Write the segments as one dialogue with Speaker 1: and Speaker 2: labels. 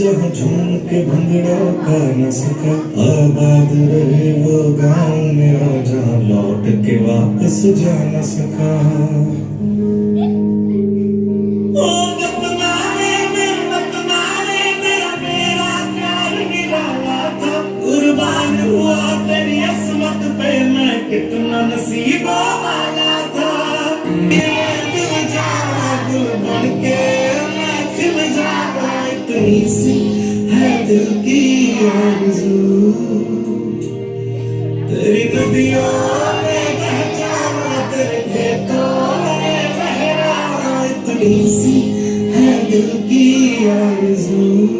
Speaker 1: जहाँ झूम के भंगड़ा का न सका आबाद रहे वो गाँव मेरा जहाँ लौट के वापस जा न सका। कुर्बान हुआ तेरी असमत पे मैं कितना नसीबों वाला था। दिल जाना गुल बन के, मैं खिल जाता इतनी सी है दिल की आरज़ू तेरी नदियों में बह जाना, तेरे खेतों में सी है दिल की आरज़ू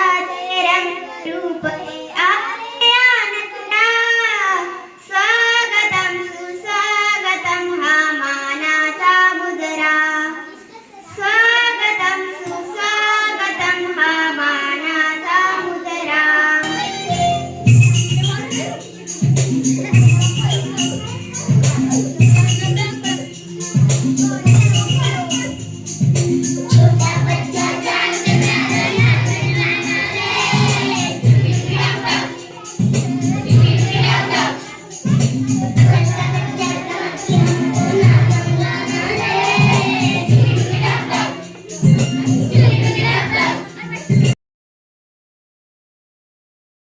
Speaker 2: इतिहासाचे रंगरूप